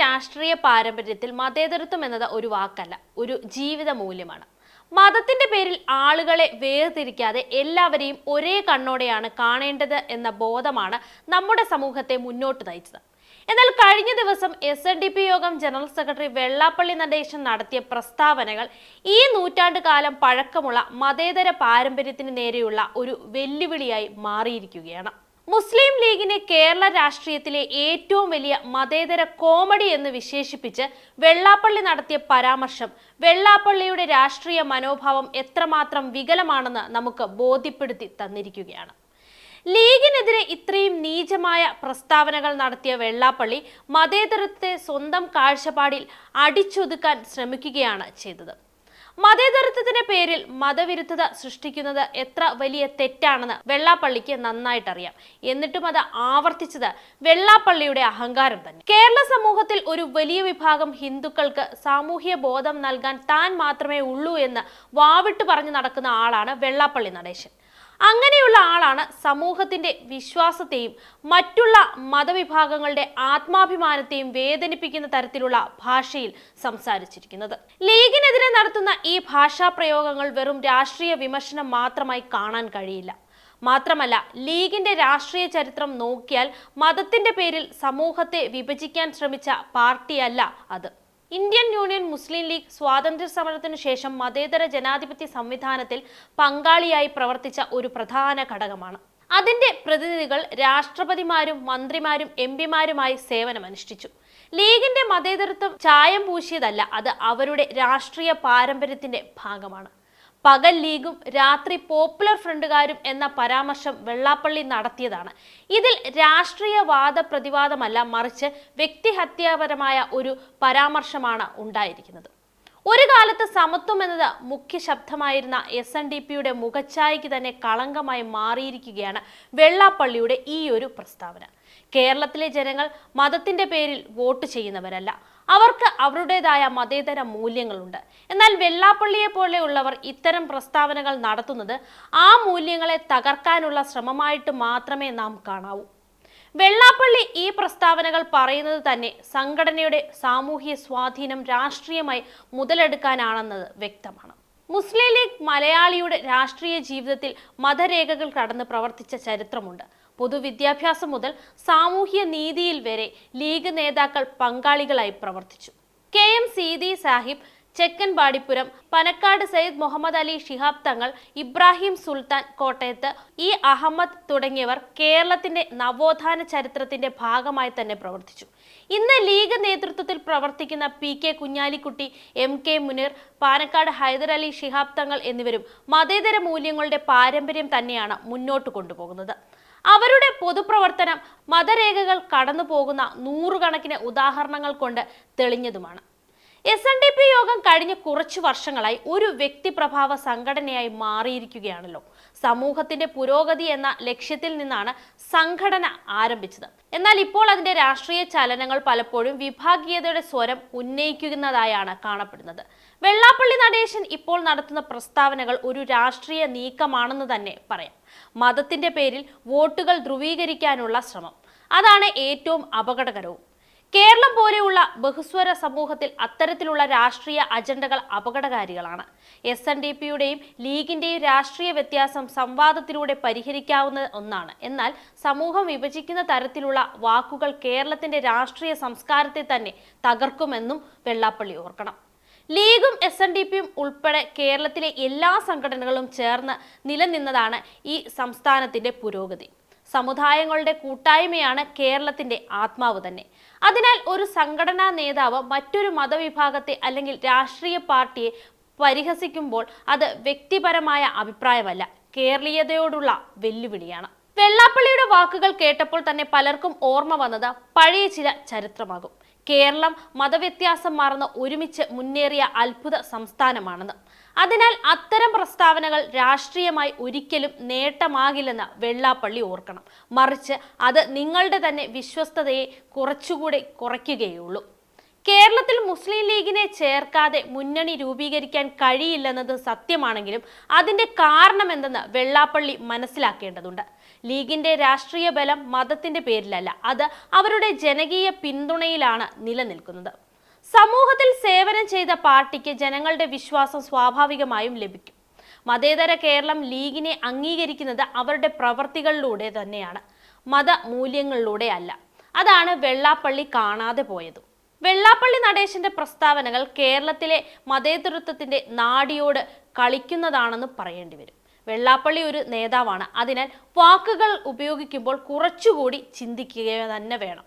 രാഷ്ട്രീയ പാരമ്പര്യത്തിൽ മതേതരത്വം എന്നത് ഒരു വാക്കല്ല ഒരു ജീവിത മൂല്യമാണ്. മതത്തിന്റെ പേരിൽ ആളുകളെ വേർതിരിക്കാതെ എല്ലാവരെയും ഒരേ കണ്ണോടെയാണ് കാണേണ്ടത് എന്ന ബോധമാണ് നമ്മുടെ സമൂഹത്തെ മുന്നോട്ട് നയിച്ചത്. എന്നാൽ കഴിഞ്ഞ ദിവസം എസ് എൻ ഡി പി യോഗം ജനറൽ സെക്രട്ടറി വെള്ളാപ്പള്ളി നടേശൻ നടത്തിയ പ്രസ്താവനകൾ ഈ നൂറ്റാണ്ട് കാലം പഴക്കമുള്ള മതേതര പാരമ്പര്യത്തിന് നേരെയുള്ള ഒരു വെല്ലുവിളിയായി മാറിയിരിക്കുകയാണ്. മുസ്ലിം ലീഗിനെ കേരള രാഷ്ട്രീയത്തിലെ ഏറ്റവും വലിയ മതേതര കോമഡി എന്ന് വിശേഷിപ്പിച്ച് വെള്ളാപ്പള്ളി നടത്തിയ പരാമർശം വെള്ളാപ്പള്ളിയുടെ രാഷ്ട്രീയ മനോഭാവം എത്രമാത്രം വികലമാണെന്ന് നമുക്ക് ബോധ്യപ്പെടുത്തി തന്നിരിക്കുകയാണ്. ലീഗിനെതിരെ ഇത്രയും നീചമായ പ്രസ്താവനകൾ നടത്തിയ വെള്ളാപ്പള്ളി മതേതരത്തെ സ്വന്തം കാഴ്ചപ്പാടിൽ അടിച്ചൊതുക്കാൻ ശ്രമിക്കുകയാണ് ചെയ്തത്. മതേതരത്വത്തിന്റെ പേരിൽ മതവിരുദ്ധത സൃഷ്ടിക്കുന്നത് എത്ര വലിയ തെറ്റാണെന്ന് വെള്ളാപ്പള്ളിക്ക് നന്നായിട്ടറിയാം. എന്നിട്ടും അത് ആവർത്തിച്ചത് വെള്ളാപ്പള്ളിയുടെ അഹങ്കാരം തന്നെ. കേരള സമൂഹത്തിൽ ഒരു വലിയ വിഭാഗം ഹിന്ദുക്കൾക്ക് സാമൂഹ്യ ബോധം നൽകാൻ താൻ മാത്രമേ ഉള്ളൂ എന്ന് വാവിട്ട് പറഞ്ഞു നടക്കുന്ന ആളാണ് വെള്ളാപ്പള്ളി നടേശൻ. അങ്ങനെയുള്ള ആളാണ് സമൂഹത്തിന്റെ വിശ്വാസത്തെയും മറ്റുള്ള മതവിഭാഗങ്ങളുടെ ആത്മാഭിമാനത്തെയും വേദനിപ്പിക്കുന്ന തരത്തിലുള്ള ഭാഷയിൽ സംസാരിച്ചിരിക്കുന്നത്. ലീഗിനെതിരെ നടത്തുന്ന ഈ ഭാഷാ പ്രയോഗങ്ങൾ വെറും രാഷ്ട്രീയ വിമർശനം മാത്രമായി കാണാൻ കഴിയില്ല. മാത്രമല്ല ലീഗിന്റെ രാഷ്ട്രീയ ചരിത്രം നോക്കിയാൽ മതത്തിന്റെ പേരിൽ സമൂഹത്തെ വിഭജിക്കാൻ ശ്രമിച്ച പാർട്ടിയല്ല അത്. ഇന്ത്യൻ യൂണിയൻ മുസ്ലിം ലീഗ് സ്വാതന്ത്ര്യ സമരത്തിനു ശേഷം മതേതര ജനാധിപത്യ സംവിധാനത്തിൽ പങ്കാളിയായി പ്രവർത്തിച്ച ഒരു പ്രധാന ഘടകമാണ്. അതിന്റെ പ്രതിനിധികൾ രാഷ്ട്രപതിമാരും മന്ത്രിമാരും എം പിമാരുമായി സേവനമനുഷ്ഠിച്ചു. ലീഗിന്റെ മതേതരത്വം ചായം പൂശിയതല്ല അത് അവരുടെ രാഷ്ട്രീയ പാരമ്പര്യത്തിന്റെ ഭാഗമാണ്. പകൽ ലീഗും രാത്രി പോപ്പുലർ ഫ്രണ്ടുകാരും എന്ന പരാമർശം വെള്ളാപ്പള്ളി നടത്തിയതാണ്. ഇതിൽ രാഷ്ട്രീയ വാദപ്രതിവാദമല്ല മറിച്ച് വ്യക്തിഹത്യാപരമായ ഒരു പരാമർശമാണ് ഉണ്ടായിരിക്കുന്നത്. ഒരു കാലത്ത് സമത്വം എന്നത് മുഖ്യ ശബ്ദമായിരുന്ന എസ് എൻ ഡി പിയുടെ മുഖച്ഛായയ്ക്ക് തന്നെ കളങ്കമായി മാറിയിരിക്കുകയാണ് വെള്ളാപ്പള്ളിയുടെ ഈ ഒരു പ്രസ്താവന. കേരളത്തിലെ ജനങ്ങൾ മതത്തിന്റെ പേരിൽ വോട്ട് ചെയ്യുന്നവരല്ല അവർക്ക് അവരുടേതായ മതേതര മൂല്യങ്ങളുണ്ട്. എന്നാൽ വെള്ളാപ്പള്ളിയെ പോലെയുള്ളവർ ഇത്തരം പ്രസ്താവനകൾ നടത്തുന്നത് ആ മൂല്യങ്ങളെ തകർക്കാനുള്ള ശ്രമമായിട്ട് മാത്രമേ നാം കാണാവൂ. വെള്ളാപ്പള്ളി ഈ പ്രസ്താവനകൾ പറയുന്നത് തന്നെ സംഘടനയുടെ സാമൂഹ്യ സ്വാധീനം രാഷ്ട്രീയമായി മുതലെടുക്കാനാണെന്നത് വ്യക്തമാണ്. മുസ്ലിം ലീഗ് മലയാളിയുടെ രാഷ്ട്രീയ ജീവിതത്തിൽ മതരേഖകൾ കടന്ന് പ്രവർത്തിച്ച ചരിത്രമുണ്ട്. പൊതുവിദ്യാഭ്യാസം മുതൽ സാമൂഹ്യ നീതിയിൽ വരെ ലീഗ് നേതാക്കൾ പങ്കാളികളായി പ്രവർത്തിച്ചു. കെ എം സീതി സാഹിബ് ചെക്കൻ ബാടിപ്പുരം പനക്കാട് സയ്യിദ് മുഹമ്മദ് അലി ഷിഹാബ് തങ്ങൾ ഇബ്രാഹിം സുൽത്താൻ കോട്ടയത്ത് ഇ അഹമ്മദ് തുടങ്ങിയവർ കേരളത്തിന്റെ നവോത്ഥാന ചരിത്രത്തിന്റെ ഭാഗമായി തന്നെ പ്രവർത്തിച്ചു. ഇന്ന് ലീഗ് നേതൃത്വത്തിൽ പ്രവർത്തിക്കുന്ന P K Kunhalikutty M K Muneer Panakkad Hyderali Shihab Thangal എന്നിവരും മതേതര മൂല്യങ്ങളുടെ പാരമ്പര്യം തന്നെയാണ് മുന്നോട്ട് കൊണ്ടുപോകുന്നത്. അവരുടെ പൊതുപ്രവർത്തനം മതരേഖകൾ കടന്നു പോകുന്ന നൂറുകണക്കിന് ഉദാഹരണങ്ങൾ കൊണ്ട് തെളിഞ്ഞതുമാണ്. എസ് എൻ ഡി പി യോഗം കഴിഞ്ഞ കുറച്ചു വർഷങ്ങളായി ഒരു വ്യക്തിപ്രഭാവ സംഘടനയായി മാറിയിരിക്കുകയാണല്ലോ. സമൂഹത്തിന്റെ പുരോഗതി എന്ന ലക്ഷ്യത്തിൽ നിന്നാണ് സംഘടന ആരംഭിച്ചത്. എന്നാൽ ഇപ്പോൾ അതിന്റെ രാഷ്ട്രീയ ചലനങ്ങൾ പലപ്പോഴും വിഭാഗീയതയുടെ സ്വരം ഉന്നയിക്കുന്നതായാണ് കാണപ്പെടുന്നത്. വെള്ളാപ്പള്ളി നടേശൻ ഇപ്പോൾ നടത്തുന്ന പ്രസ്താവനകൾ ഒരു രാഷ്ട്രീയ നീക്കമാണെന്ന് തന്നെ പറയാം. മതത്തിന്റെ പേരിൽ വോട്ടുകൾ ധ്രുവീകരിക്കാനുള്ള ശ്രമം. അതാണ് ഏറ്റവും അപകടകരവും. കേരളം പോലെയുള്ള ബഹുസ്വര സമൂഹത്തിൽ അത്തരത്തിലുള്ള രാഷ്ട്രീയ അജണ്ടകൾ അപകടകാരികളാണ്. എസ് എൻ ഡി പിയുടെയും ലീഗിന്റെയും രാഷ്ട്രീയ വ്യത്യാസം സംവാദത്തിലൂടെ പരിഹരിക്കാവുന്ന ഒന്നാണ്. എന്നാൽ സമൂഹം വിഭജിക്കുന്ന തരത്തിലുള്ള വാക്കുകൾ കേരളത്തിന്റെ രാഷ്ട്രീയ സംസ്കാരത്തെ തന്നെ തകർക്കുമെന്നും വെള്ളാപ്പള്ളി ഓർക്കണം. ലീഗും എസ് എൻ ഡി പിയും ഉൾപ്പെടെ കേരളത്തിലെ എല്ലാ സംഘടനകളും ചേർന്ന് നിലനിന്നതാണ് ഈ സംസ്ഥാനത്തിന്റെ പുരോഗതി. സമുദായങ്ങളുടെ കൂട്ടായ്മയാണ് കേരളത്തിന്റെ ആത്മാവ് തന്നെ. അതിനാൽ ഒരു സംഘടനാ നേതാവ് മറ്റൊരു മതവിഭാഗത്തെ അല്ലെങ്കിൽ രാഷ്ട്രീയ പാർട്ടിയെ പരിഹസിക്കുമ്പോൾ അത് വ്യക്തിപരമായ അഭിപ്രായമല്ല കേരളീയതയോടുള്ള വെല്ലുവിളിയാണ്. വെള്ളാപ്പള്ളിയുടെ വാക്കുകൾ കേട്ടപ്പോൾ തന്നെ പലർക്കും ഓർമ്മ വന്നത് പഴയ ചില ചരിത്രമാകും. കേരളം മതവ്യത്യാസം മറന്ന് ഒരുമിച്ച് മുന്നേറിയ അത്ഭുത സംസ്ഥാനമാണെന്ന്. അതിനാൽ അത്തരം പ്രസ്താവനകൾ രാഷ്ട്രീയമായി ഒരിക്കലും നേട്ടമാകില്ലെന്ന് വെള്ളാപ്പള്ളി ഓർക്കണം. മറിച്ച് അത് നിങ്ങളുടെ തന്നെ വിശ്വസ്തതയെ കുറച്ചുകൂടി കുറയ്ക്കുകയുള്ളൂ. കേരളത്തിൽ മുസ്ലിം ലീഗിനെ ചേർക്കാതെ മുന്നണി രൂപീകരിക്കാൻ കഴിയില്ലെന്നത് സത്യമാണെങ്കിലും അതിന്റെ കാരണം എന്തെന്ന് വെള്ളാപ്പള്ളി മനസ്സിലാക്കേണ്ടതുണ്ട്. ലീഗിന്റെ രാഷ്ട്രീയ ബലം മതത്തിന്റെ പേരിലല്ല അത് അവരുടെ ജനകീയ പിന്തുണയിലാണ് നിലനിൽക്കുന്നത്. സമൂഹത്തിൽ സേവനം ചെയ്ത പാർട്ടിക്ക് ജനങ്ങളുടെ വിശ്വാസം സ്വാഭാവികമായും ലഭിക്കും. മതേതര കേരളം ലീഗിനെ അംഗീകരിക്കുന്നത് അവരുടെ പ്രവർത്തികളിലൂടെ തന്നെയാണ്. മത മൂല്യങ്ങളിലൂടെ അല്ല. അതാണ് വെള്ളാപ്പള്ളി കാണാതെ പോയത്. വെള്ളാപ്പള്ളി നടേശന്റെ പ്രസ്താവനകൾ കേരളത്തിലെ മതേതൃത്വത്തിന്റെ നാടിയോട് കളിക്കുന്നതാണെന്ന് പറയേണ്ടി വരും. വെള്ളാപ്പള്ളി ഒരു നേതാവാണ്. അതിനാൽ വാക്കുകൾ ഉപയോഗിക്കുമ്പോൾ കുറച്ചുകൂടി ചിന്തിക്കുക തന്നെ വേണം.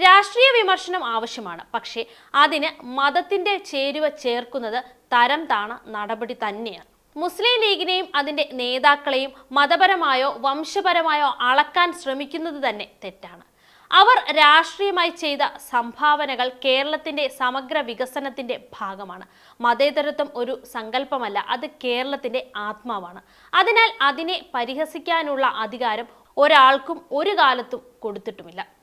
രാഷ്ട്രീയ വിമർശനം ആവശ്യമാണ്. പക്ഷേ അതിന് മതത്തിന്റെ ചേരുവ ചേർക്കുന്നത് തരം താണ നടപടി തന്നെയാണ്. മുസ്ലിം ലീഗിനെയും അതിന്റെ നേതാക്കളെയും മതപരമായോ വംശപരമായോ അളക്കാൻ ശ്രമിക്കുന്നത് തന്നെ തെറ്റാണ്. അവർ രാഷ്ട്രീയമായി ചെയ്ത സംഭാവനകൾ കേരളത്തിന്റെ സമഗ്ര വികസനത്തിന്റെ ഭാഗമാണ്. മതേതരത്വം ഒരു സങ്കല്പമല്ല അത് കേരളത്തിന്റെ ആത്മാവാണ്. അതിനാൽ അതിനെ പരിഹസിക്കാനുള്ള അധികാരം ഒരാൾക്കും ഒരു കാലത്തും കൊടുത്തിട്ടുമില്ല.